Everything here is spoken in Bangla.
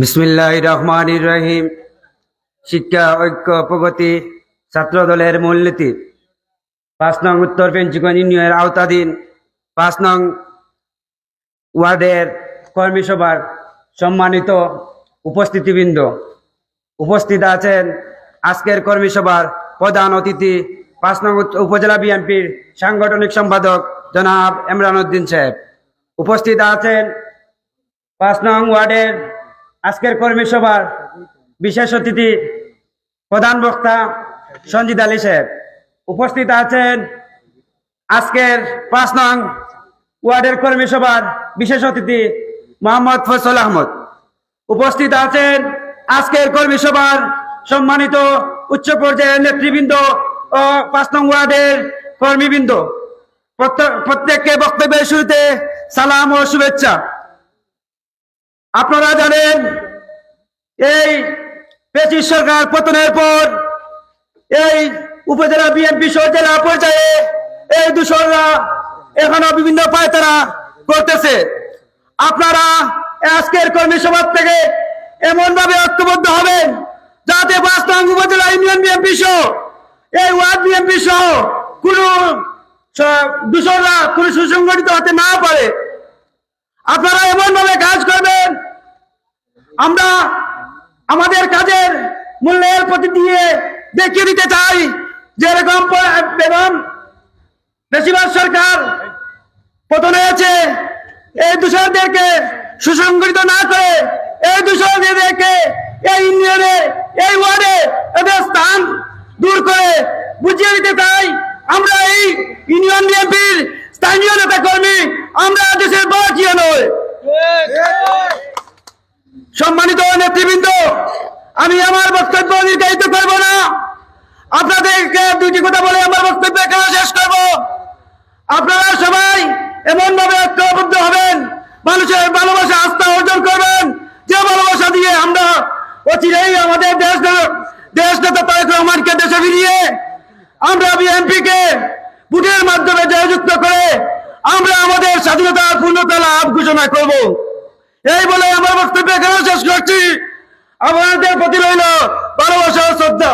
বিসমিল্লাহ রহমান রহিম শিক্ষা, ঐক্য, প্রগতি ছাত্র দলের মূলনীতি। পাঁচ নং উত্তর পেঞ্চিগঞ্জ ইউনিয়নের আওতাধীন পাঁচ নং ওয়ার্ডের কর্মী সভার সম্মানিত উপস্থিতিবৃন্দ। উপস্থিত আছেন আজকের কর্মী সভার প্রধান অতিথি, পাঁচ নং উপজেলা বিএনপির সাংগঠনিক সম্পাদক জনাব ইমরান উদ্দিন সাহেব। উপস্থিত আছেন পাঁচ নং ওয়ার্ডের আজকের কর্মী সভার বিশেষ অতিথি প্রধান বক্তা সঞ্জিত আলী সাহেব। উপস্থিত আছেন আজকের পাঁচ নং ওয়ার্ডের কর্মী সভার বিশেষ অতিথি মোহাম্মদ ফজল আহমদ। উপস্থিত আছেন আজকের কর্মী সভার সম্মানিত উচ্চ পর্যায়ের নেতৃবৃন্দ ও পাঁচ নং ওয়ার্ডের কর্মীবৃন্দ। প্রত্যেক- প্রত্যেককে বক্তব্যের শুরুতে সালাম ও শুভেচ্ছা। আপনারা জানেন, এই পেচিস সরকার পতনের পর এই উপজেলা বিএনপি সহ জেলা পর্যায়ে এই দূষণরা এখনও বিভিন্ন পায়তারা করতেছে। আপনারা আজকের কর্মী সভা থেকে এমন ভাবে ঐক্যবদ্ধ হবেন যাতে পাঁচ নং উপজেলা ইউনিয়ন বিএনপি সহ, এই ওয়ার্ড বিএনপি সহ কোনো দূষণরা কোনো সুসংগঠিত হতে না পারে। আপনারা এমন ভাবে কাজ করবেন আমরা আমাদের কাজের মূল্যের প্রতি দিয়ে দেখিয়ে দিতে চাই যেরকম বেগম বেশিরভাগ সরকার পতন হয়েছে এই দূষণদেরকে সুসংগঠিত না করে এই দূষণদেরকে এই ইউনিয়নে এই ওয়ার্ডে এদের স্থান দূর করে বুঝিয়ে দিতে চাই। আমরা এই ইউনিয়ন বিএনপির স্থানীয় নেতা কর্মী আমরা দেশের বাকিয়া নয় সম্মানিত নেতৃবৃন্দ আমি আমার বক্তব্য নির্ধারিত করব না। আপনাদেরকে দুইটি কথা বলে আমার বক্তব্য এখানে শেষ করব। আপনারা সবাই এমন ভাবে ঐক্যবদ্ধ হবেন, মানুষের ভালোবাসা, আস্থা অর্জন করবেন। যে ভালোবাসা দিয়ে আমরা অচিরেই আমাদের দেশ দেশ নেতা তারেক রহমানকে দেশে ফিরিয়ে আমরা বিএনপি কে ভোটের মাধ্যমে জয়যুক্ত করে আমরা আমাদের স্বাধীনতার পূর্ণতা লাভ ঘোষণা করব। এই বলে আমার বক্তব্য এখানে শেষ করছি। আপনাদের প্রতি রইল ভালোবাসা শ্রদ্ধা।